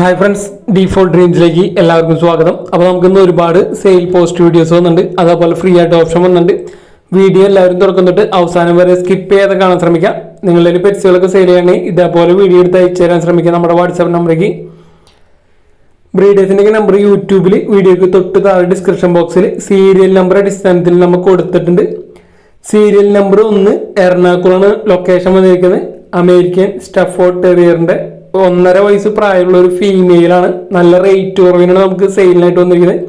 Hi friends default ഡ്രീംസിലേക്ക് എല്ലാവർക്കും സ്വാഗതം. അപ്പോൾ നമുക്കിന്ന് ഒരുപാട് സെയിൽ പോസ്റ്റ് വീഡിയോസ് വന്നിട്ടുണ്ട്. അതേപോലെ ഫ്രീ ആയിട്ട് ഓപ്ഷൻ വന്നിട്ടുണ്ട്. വീഡിയോ എല്ലാവരും തുറക്കുന്നിട്ട് അവസാനം വരെ സ്കിപ്പ് ചെയ്യാതെ കാണാൻ ശ്രമിക്കാം. നിങ്ങളുടെ പെറ്റ്സുകളൊക്കെ സെയിൽ ചെയ്യണമെങ്കിൽ ഇതേപോലെ വീഡിയോ എടുത്ത് അയച്ചു തരാൻ ശ്രമിക്കാം നമ്മുടെ വാട്സാപ്പ് നമ്പറേക്ക് ബ്രീഡേഴ്സിന്റെ നമ്പർ യൂട്യൂബിൽ വീഡിയോക്ക് തൊട്ട് താഴെ ഡിസ്ക്രിപ്ഷൻ ബോക്സിൽ സീരിയൽ നമ്പർ അടിസ്ഥാനത്തിൽ നമ്മൾ കൊടുത്തിട്ടുണ്ട്. സീരിയൽ നമ്പർ ഒന്ന് എറണാകുളമാണ് ലൊക്കേഷൻ വന്നിരിക്കുന്നത്. അമേരിക്കൻ സ്റ്റഫോർട്ട് ടെറിയറിന്റെ ഒന്നര വയസ്സ് പ്രായമുള്ള ഒരു ഫീമെയിലാണ് നല്ല റേറ്റ് കുറവിനാണ് നമുക്ക് സെയിലിനായിട്ട് വന്നിരിക്കുന്നത്.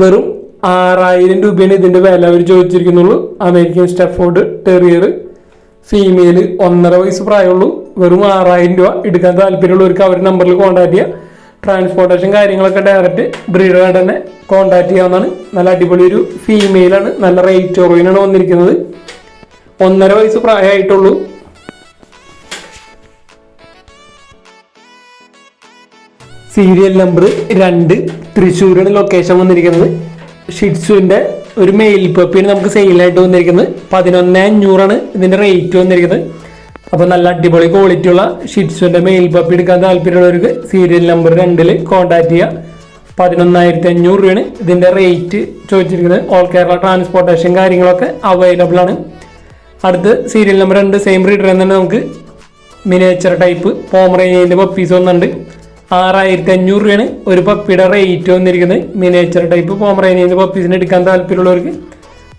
വെറും ആറായിരം രൂപയാണ് ഇതിന്റെ വില അവർ ചോദിച്ചിരിക്കുന്നുള്ളൂ. അമേരിക്കൻ സ്റ്റെഫോർഡ് ടെറിയർ ഫീമെയിൽ ഒന്നര വയസ്സ് പ്രായമുള്ളൂ. വെറും ആറായിരം രൂപ എടുക്കാൻ താല്പര്യമുള്ളവർക്ക് അവർ നമ്പറിൽ കോൺടാക്ട് ചെയ്യുക ട്രാൻസ്പോർട്ടേഷൻ കാര്യങ്ങളൊക്കെ ഡയറക്റ്റ് ബ്രീഡറായിട്ട് തന്നെ കോൺടാക്ട് ചെയ്യാവുന്നതാണ്. നല്ല അടിപൊളി ഒരു ഫീമെയിലാണ് നല്ല റേറ്റ് കുറവിനാണ് വന്നിരിക്കുന്നത്. ഒന്നര വയസ്സ് പ്രായമായിട്ടുള്ളൂ. സീരിയൽ നമ്പർ രണ്ട്. തൃശ്ശൂരാണ് ലൊക്കേഷൻ വന്നിരിക്കുന്നത്. ഷിറ്റ്സുവിന്റെ ഒരു മെയിൽ പപ്പിയാണ് നമുക്ക് സെയിലായിട്ട് വന്നിരിക്കുന്നത്. പതിനൊന്ന് അഞ്ഞൂറാണ് ഇതിന്റെ റേറ്റ് വന്നിരിക്കുന്നത്. അപ്പോൾ നല്ല അടിപൊളി ക്വാളിറ്റി ഉള്ള ഷിറ്റ്സുവിന്റെ മെയിൽ പപ്പി എടുക്കാൻ താല്പര്യമുള്ളവർക്ക് സീരിയൽ നമ്പർ രണ്ടിൽ കോൺടാക്ട് ചെയ്യുക. പതിനൊന്നായിരത്തി അഞ്ഞൂറ് രൂപയാണ് ഇതിന്റെ റേറ്റ് ചോദിച്ചിരിക്കുന്നത്. ഓൾ കേരള ട്രാൻസ്പോർട്ടേഷൻ കാര്യങ്ങളൊക്കെ അവൈലബിൾ ആണ്. അടുത്ത് സീരിയൽ നമ്പർ രണ്ട് സെയിം റീഡർ തന്നെ നമുക്ക് മിനിയേച്ചർ ടൈപ്പ് പോമറേനിയന്റെ പപ്പീസ് വന്നിട്ടുണ്ട്. ആറായിരത്തി അഞ്ഞൂറ് രൂപയാണ് ഒരു പപ്പിയുടെ റേറ്റ് വന്നിരിക്കുന്നത്. മിനിയേച്ചർ ടൈപ്പ് പോമറേനിയന്റെ പപ്പീസിന് എടുക്കാൻ താല്പര്യമുള്ളവർക്ക്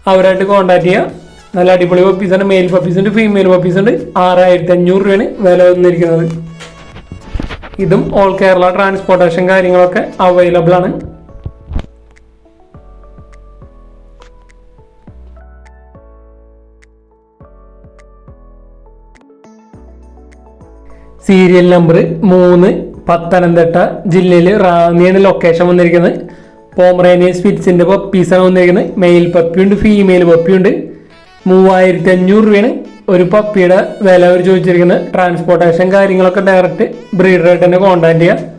അവരായിട്ട് കോൺടാക്ട് ചെയ്യുക നല്ല അടിപൊളി പപ്പീസാണ് മെയിൽ പപ്പീസ് ഉണ്ട് ഫീമെയിൽ പപ്പീസ് ഉണ്ട്. ആറായിരത്തി അഞ്ഞൂറ് രൂപയാണ് വില വന്നിരിക്കുന്നത്. ഇതും ഓൾ കേരള ട്രാൻസ്പോർട്ടേഷൻ കാര്യങ്ങളൊക്കെ അവൈലബിൾ ആണ്. സീരിയൽ നമ്പർ മൂന്ന് പത്തനംതിട്ട ജില്ലയിൽ റാന്നിയാണ് ലൊക്കേഷൻ വന്നിരിക്കുന്നത് പോമറേനിയൻ സ്പിരിറ്റ്സിന്റെ പപ്പീസാണ് വന്നിരിക്കുന്നത്. മെയിൽ പപ്പിയുണ്ട് ഫീമെയിൽ പപ്പിയുണ്ട് മൂവായിരത്തി അഞ്ഞൂറ് രൂപയാണ് ഒരു പപ്പിയുടെ വില അവർ ചോദിച്ചിരിക്കുന്നത്. ട്രാൻസ്പോർട്ടേഷൻ കാര്യങ്ങളൊക്കെ ഡയറക്റ്റ് ബ്രീഡറായിട്ട് തന്നെ കോൺടാക്ട് ചെയ്യുക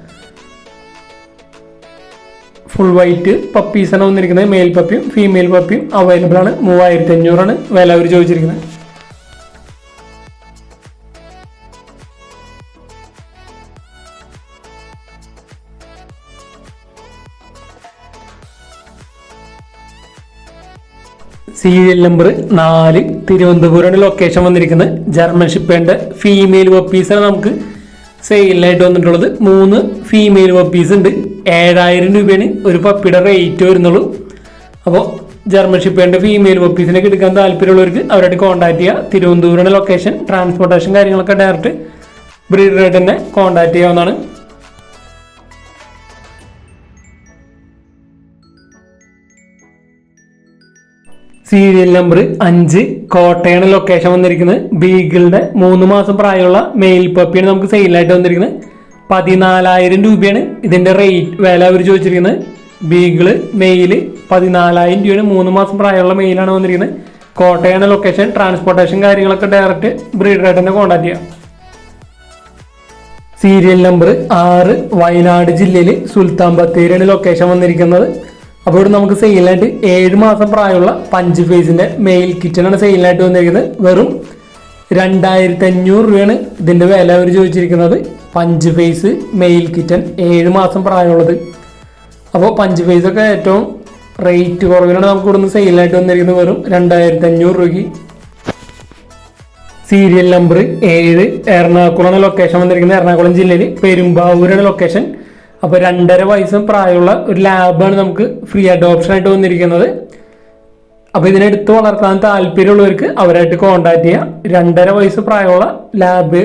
ഫുൾ വൈറ്റ് പപ്പീസാണ് വന്നിരിക്കുന്നത്. മെയിൽ പപ്പിയും ഫീമെയിൽ പപ്പിയും അവൈലബിൾ ആണ്. മൂവായിരത്തി അഞ്ഞൂറാണ് വില അവർ ചോദിച്ചിരിക്കുന്നത്. സീരിയൽ നമ്പർ നാല് തിരുവനന്തപുരമാണ് ലൊക്കേഷൻ വന്നിരിക്കുന്നത്. ജർമ്മൻ ഷിപ്പേന്റെ ഫീമെയിൽ പപ്പീസാണ് നമുക്ക് സെയിലിനായിട്ട് വന്നിട്ടുള്ളത്. മൂന്ന് ഫീമെയിൽ പപ്പീസ് ഉണ്ട്. ഏഴായിരം രൂപയാണ് ഒരു പപ്പിയുടെ റേറ്റ് വരുന്നുള്ളൂ. അപ്പോൾ ജർമ്മൻ ഷിപ്പേന്റെ ഫീമെയിൽ പപ്പീസിനൊക്കെ എടുക്കാൻ താല്പര്യമുള്ളവർക്ക് അവരായിട്ട് കോൺടാക്ട് ചെയ്യുക തിരുവനന്തപുരമാണ് ലൊക്കേഷൻ ട്രാൻസ്പോർട്ടേഷൻ കാര്യങ്ങളൊക്കെ ഡയറക്റ്റ് ബ്രീഡറായിട്ട് തന്നെ കോൺടാക്ട് ചെയ്യാവുന്നതാണ്. സീരിയൽ നമ്പർ അഞ്ച് കോട്ടയാണ് ലൊക്കേഷൻ വന്നിരിക്കുന്നത്. ബീഗിളുടെ മൂന്ന് മാസം പ്രായമുള്ള മെയിൽ പപ്പിയാണ് നമുക്ക് സെയിലായിട്ട് വന്നിരിക്കുന്നത്. പതിനാലായിരം രൂപയാണ് ഇതിന്റെ റേറ്റ് വില അവർ ചോദിച്ചിരിക്കുന്നത്. ബീഗിൾ മെയിൽ പതിനാലായിരം രൂപയാണ് മൂന്ന് മാസം പ്രായമുള്ള മെയിലാണ് വന്നിരിക്കുന്നത്. കോട്ടയാണ് ലൊക്കേഷൻ ട്രാൻസ്പോർട്ടേഷൻ കാര്യങ്ങളൊക്കെ ഡയറക്റ്റ് ബ്രീഡറായിട്ട് തന്നെ കോൺടാക്ട് ചെയ്യാം. സീരിയൽ നമ്പർ ആറ് വയനാട് ജില്ലയിൽ സുൽത്താൻ ബത്തേരിയാണ് ലൊക്കേഷൻ വന്നിരിക്കുന്നത്. അപ്പോൾ ഇവിടെ നമുക്ക് സെയിലായിട്ട് ഏഴ് മാസം പ്രായമുള്ള പഞ്ച് ഫേസിന്റെ മെയിൽ കിച്ചണാണ് സെയിലായിട്ട് വന്നിരിക്കുന്നത്. വെറും രണ്ടായിരത്തി അഞ്ഞൂറ് രൂപയാണ് ഇതിന്റെ വില അവർ ചോദിച്ചിരിക്കുന്നത്. പഞ്ച് ഫേസ് മെയിൽ കിറ്റൻ ഏഴ് മാസം പ്രായമുള്ളത്. അപ്പോൾ പഞ്ച് ഫേസ് ഒക്കെ ഏറ്റവും റേറ്റ് കുറവിലാണ് നമുക്ക് ഇവിടുന്ന് സെയിലായിട്ട് വന്നിരിക്കുന്നത്. വെറും രണ്ടായിരത്തി അഞ്ഞൂറ് രൂപയ്ക്ക്. സീരിയൽ നമ്പർ ഏഴ് എറണാകുളമാണ് ലൊക്കേഷൻ വന്നിരിക്കുന്നത്. എറണാകുളം ജില്ലയിൽ പെരുമ്പാവൂരാണ് ലൊക്കേഷൻ അപ്പോൾ രണ്ടര വയസ്സും പ്രായമുള്ള ഒരു ലാബാണ് നമുക്ക് ഫ്രീ അഡോപ്ഷൻ ആയിട്ട് വന്നിരിക്കുന്നത്. അപ്പോൾ ഇതിനെടുത്ത് വളർത്താൻ താല്പര്യമുള്ളവർക്ക് അവരായിട്ട് കോൺടാക്ട് ചെയ്യാം. രണ്ടര വയസ്സ് പ്രായമുള്ള lab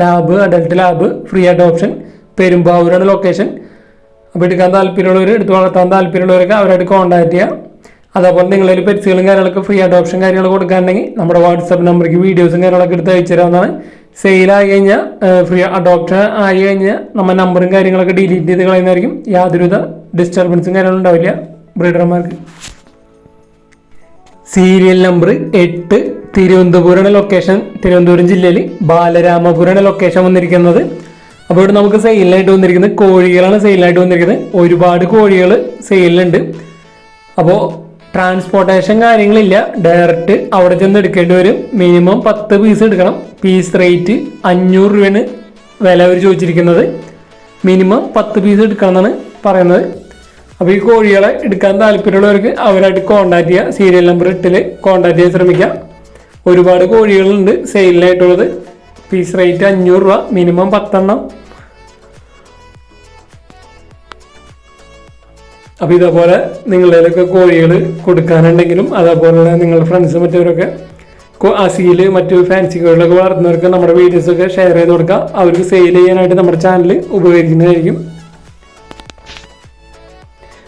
lab adult lab free adoption പെരുമ്പാവൂരാണ് location അപ്പോൾ എടുക്കാൻ താല്പര്യമുള്ളവർ എടുത്ത് വളർത്താൻ താല്പര്യമുള്ളവരൊക്കെ അവരായിട്ട് കോൺടാക്ട് ചെയ്യാം. അതേപോലെ നിങ്ങളിൽ പെറ്റ്സുകളും കാര്യങ്ങളൊക്കെ ഫ്രീ അഡോപ്ഷൻ കാര്യങ്ങൾ കൊടുക്കാനുണ്ടെങ്കിൽ നമ്മുടെ വാട്സാപ്പ് നമ്പർക്ക് വീഡിയോസും കാര്യങ്ങളൊക്കെ എടുത്ത് അയച്ചു തരാവുന്നതാണ് സെയിൽ ആയി കഴിഞ്ഞാൽ ഫ്രീ അഡോപ്റ്റ് ആയി കഴിഞ്ഞാൽ നമ്മൾ നമ്പറും കാര്യങ്ങളൊക്കെ ഡിലീറ്റ് ചെയ്ത് കളയുന്നതായിരിക്കും. യാതൊരുവിധ ഡിസ്റ്റർബൻസും കാര്യങ്ങളും ഉണ്ടാവില്ല ബ്രീഡർമാർക്ക്. സീരിയൽ നമ്പർ എട്ട് തിരുവനന്തപുരമാണ് ലൊക്കേഷൻ തിരുവനന്തപുരം ജില്ലയിൽ ബാലരാമപുരമാണ് ലൊക്കേഷൻ വന്നിരിക്കുന്നത്. അപ്പോൾ ഇവിടെ നമുക്ക് സെയിലായിട്ട് വന്നിരിക്കുന്നത് കോഴികളാണ് സെയിലായിട്ട് വന്നിരിക്കുന്നത്. ഒരുപാട് കോഴികൾ സെയിലുണ്ട് അപ്പോൾ ട്രാൻസ്പോർട്ടേഷൻ കാര്യങ്ങളില്ല. ഡയറക്റ്റ് അവിടെ ചെന്ന് എടുക്കേണ്ടി വരും. മിനിമം പത്ത് പീസ് എടുക്കണം. പീസ് റേറ്റ് അഞ്ഞൂറ് രൂപയാണ് വില അവർ ചോദിച്ചിരിക്കുന്നത്. മിനിമം പത്ത് പീസ് എടുക്കണം എന്നാണ് പറയുന്നത്. അപ്പോൾ ഈ കോഴികളെ എടുക്കാൻ താല്പര്യമുള്ളവർക്ക് അവരായിട്ട് കോൺടാക്ട് ചെയ്യുക സീരിയൽ നമ്പർ ഇട്ടിൽ കോൺടാക്ട് ചെയ്യാൻ ശ്രമിക്കുക ഒരുപാട് കോഴികളുണ്ട്. സെയിലിനായിട്ടുള്ളത് പീസ് റേറ്റ് അഞ്ഞൂറ് രൂപ. മിനിമം പത്തെണ്ണം. അപ്പോൾ ഇതേപോലെ നിങ്ങളുടെയൊക്കെ കോഴികൾ കൊടുക്കാനുണ്ടെങ്കിലും അതേപോലെ നിങ്ങളുടെ ഫ്രണ്ട്സ് മറ്റവരൊക്കെ അസീൽ മറ്റു ഫാൻസി കോഴികളൊക്കെ വളർത്തുന്നവർക്ക് നമ്മുടെ വീഡിയോസൊക്കെ ഷെയർ ചെയ്ത് കൊടുക്കുക. അവർക്ക് സെയിൽ ചെയ്യാനായിട്ട് നമ്മുടെ ചാനൽ ഉപകരിക്കുന്നതായിരിക്കും.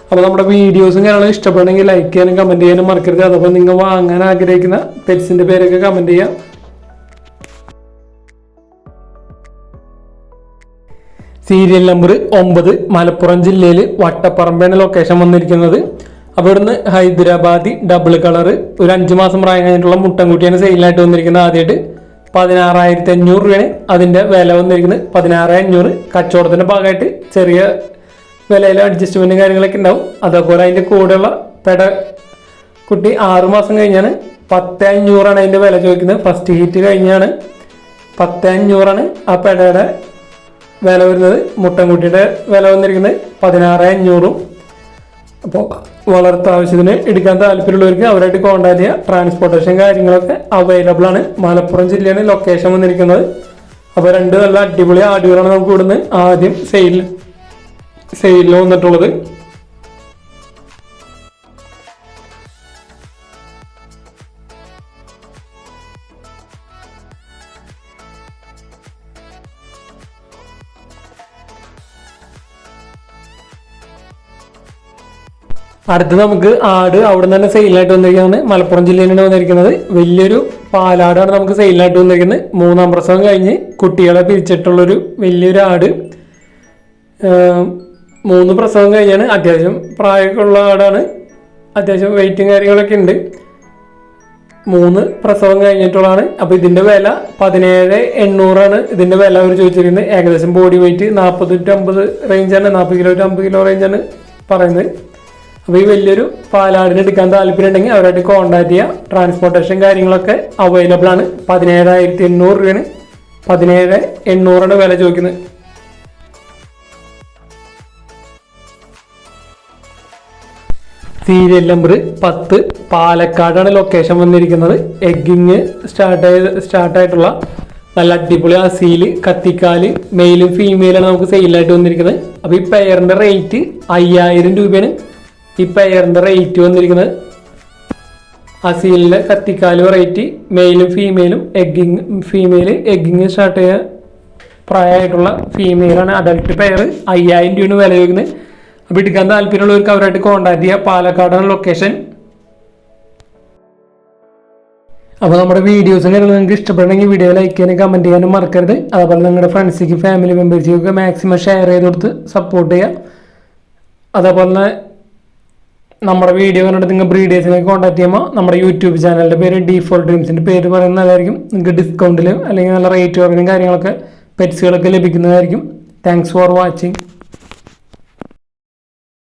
അപ്പോൾ നമ്മുടെ വീഡിയോസും കാര്യങ്ങളും ഇഷ്ടപ്പെടണമെങ്കിൽ ലൈക്ക് ചെയ്യാനും കമന്റ് ചെയ്യാനും മറക്കരുത്. അതേപോലെ നിങ്ങൾ വാങ്ങാൻ ആഗ്രഹിക്കുന്ന പെറ്റ്സിന്റെ പേരൊക്കെ കമന്റ് ചെയ്യുക. സീരിയൽ നമ്പർ ഒമ്പത് മലപ്പുറം ജില്ലയിൽ വട്ടപ്പറമ്പാണ് ലൊക്കേഷൻ വന്നിരിക്കുന്നത്. അവിടുന്ന് ഹൈദരാബാദി ഡബിൾ കളർ ഒരു അഞ്ച് മാസം പ്രായം കഴിഞ്ഞിട്ടുള്ള മുട്ടൻകുട്ടിയാണ് സെയിലായിട്ട് വന്നിരിക്കുന്നത് ആദ്യമായിട്ട്. പതിനാറായിരത്തി അഞ്ഞൂറ് രൂപയാണ് അതിന്റെ വില വന്നിരിക്കുന്നത്. പതിനാറ് അഞ്ഞൂറ് കച്ചവടത്തിന്റെ ഭാഗമായിട്ട് ചെറിയ വിലയിൽ അഡ്ജസ്റ്റ്മെന്റും കാര്യങ്ങളൊക്കെ ഉണ്ടാവും. അതേപോലെ അതിന്റെ കൂടെയുള്ള പെട കുട്ടി ആറു മാസം കഴിഞ്ഞാണ് പത്ത് അഞ്ഞൂറാണ് അതിന്റെ വില ചോദിക്കുന്നത്. ഫസ്റ്റ് ഹീറ്റ് കഴിഞ്ഞാണ് പത്ത് അഞ്ഞൂറാണ് ആ പെടയുടെ വില വരുന്നത് മുട്ടൻകുട്ടിയുടെ വില വന്നിരിക്കുന്നത് പതിനാറ് അഞ്ഞൂറും. അപ്പോൾ വളർത്ത ആവശ്യത്തിന് എടുക്കാൻ താല്പര്യമുള്ളവർക്ക് അവരായിട്ട് കോൺടാക്ട് ചെയ്യുക ട്രാൻസ്പോർട്ടേഷൻ കാര്യങ്ങളൊക്കെ അവൈലബിൾ ആണ്. മലപ്പുറം ജില്ലയാണ് ലൊക്കേഷൻ വന്നിരിക്കുന്നത്. അപ്പോൾ രണ്ട് നല്ല അടിപൊളി ആടുകളാണ് നമുക്ക് ഇവിടുന്ന് ആദ്യം സെയിൽ സെയിലിൽ വന്നിട്ടുള്ളത്. അടുത്ത് നമുക്ക് ആട് അവിടെ നിന്ന് തന്നെ സെയിലായിട്ട് വന്നിരിക്കുന്നത് മലപ്പുറം ജില്ലയിൽ ജില്ലയിലാണ് വന്നിരിക്കുന്നത്. വലിയൊരു പാലാടാണ് നമുക്ക് സെയിലായിട്ട് വന്നിരിക്കുന്നത്. മൂന്നാം പ്രസവം കഴിഞ്ഞ് കുട്ടികളെ പിരിച്ചിട്ടുള്ളൊരു വലിയൊരു ആട്. മൂന്ന് പ്രസവം കഴിഞ്ഞാണ് അത്യാവശ്യം പ്രായമൊക്കെ ഉള്ള ആടാണ്. അത്യാവശ്യം വെയിറ്റും കാര്യങ്ങളൊക്കെ ഉണ്ട്. മൂന്ന് പ്രസവം കഴിഞ്ഞിട്ടുള്ളതാണ്. അപ്പോൾ ഇതിന്റെ വില പതിനേഴ് എണ്ണൂറാണ് ഇതിന്റെ വില അവർ ചോദിച്ചിരിക്കുന്നത്. ഏകദേശം ബോഡി വെയിറ്റ് നാൽപ്പത് ടു അമ്പത് റേഞ്ചാണ് നാൽപ്പത് കിലോ ടു അമ്പത് കിലോ റേഞ്ചാണ് പറയുന്നത്. അപ്പോൾ ഈ വലിയൊരു പാലാടിന് എടുക്കാൻ താല്പര്യം ഉണ്ടെങ്കിൽ അവരായിട്ട് കോൺടാക്ട് ചെയ്യുക ട്രാൻസ്പോർട്ടേഷൻ കാര്യങ്ങളൊക്കെ അവൈലബിൾ ആണ്. പതിനേഴായിരത്തി എണ്ണൂറ് രൂപയാണ്. പതിനേഴ് എണ്ണൂറാണ് വില ചോദിക്കുന്നത്. സീരിയൽ നമ്പർ പത്ത്. പാലക്കാടാണ് ലൊക്കേഷൻ വന്നിരിക്കുന്നത്. എഗ്ഗിങ് സ്റ്റാർട്ട് ചെയ്ത് സ്റ്റാർട്ടായിട്ടുള്ള നല്ല അടിപൊളി അസീൽ കത്തിക്കാൽ മെയിലും ഫീമെയിലാണ് നമുക്ക് സെയിലായിട്ട് വന്നിരിക്കുന്നത്. അപ്പോൾ ഈ പെയറിന്റെ റേറ്റ് അയ്യായിരം രൂപയാണ്. ഈ പെയറിന്റെ റേറ്റ് വന്നിരിക്കുന്നത്? അസീലിന്റെ കത്തിക്കാൽ വെറൈറ്റി മെയിലും ഫീമെയിലും എഗ്ഗിങ് ഫീമെയിൽ എഗ്ഗിങ് സ്റ്റാർട്ട് ചെയ്യുക പ്രായമായിട്ടുള്ള ഫീമെയിലാണ് അഡൽട്ട് പെയർ അയ്യായിരം രൂപ വില ചോദിക്കുന്നത്. അപ്പോൾ എടുക്കാൻ താല്പര്യമുള്ളവർക്ക് അവരായിട്ട് കോൺടാക്ട് ചെയ്യുക പാലക്കാടാണ് ലൊക്കേഷൻ അപ്പോൾ നമ്മുടെ വീഡിയോസ് കാര്യങ്ങൾ നിങ്ങൾക്ക് ഇഷ്ടപ്പെടണമെങ്കിൽ വീഡിയോ ലൈക്ക് ചെയ്യാനും കമന്റ് ചെയ്യാനും മറക്കരുത്. അതുപോലെ നിങ്ങളുടെ ഫ്രണ്ട്സിക്ക് ഫാമിലി മെമ്പേഴ്സിക്കൊക്കെ മാക്സിമം ഷെയർ ചെയ്ത് കൊടുത്ത് സപ്പോർട്ട് ചെയ്യുക അതേപോലെ നമ്മുടെ വീഡിയോ കണ്ടിട്ട് നിങ്ങൾ ബ്രീഡേഴ്സിനെ കോൺടാക്ട് ചെയ്യുമ്പോൾ നമ്മുടെ യൂട്യൂബ് ചാനലിന്റെ പേര് ഡീഫോൾട്ട് ഡ്രീംസിന്റെ പേര് പറയുന്നത് നല്ലതായിരിക്കും. നിങ്ങൾക്ക് ഡിസ്കൗണ്ടിൽ അല്ലെങ്കിൽ നല്ല റേറ്റ് കുറഞ്ഞ കാര്യങ്ങളൊക്കെ പെറ്റ്സുകളൊക്കെ ലഭിക്കുന്നതായിരിക്കും. Thanks for watching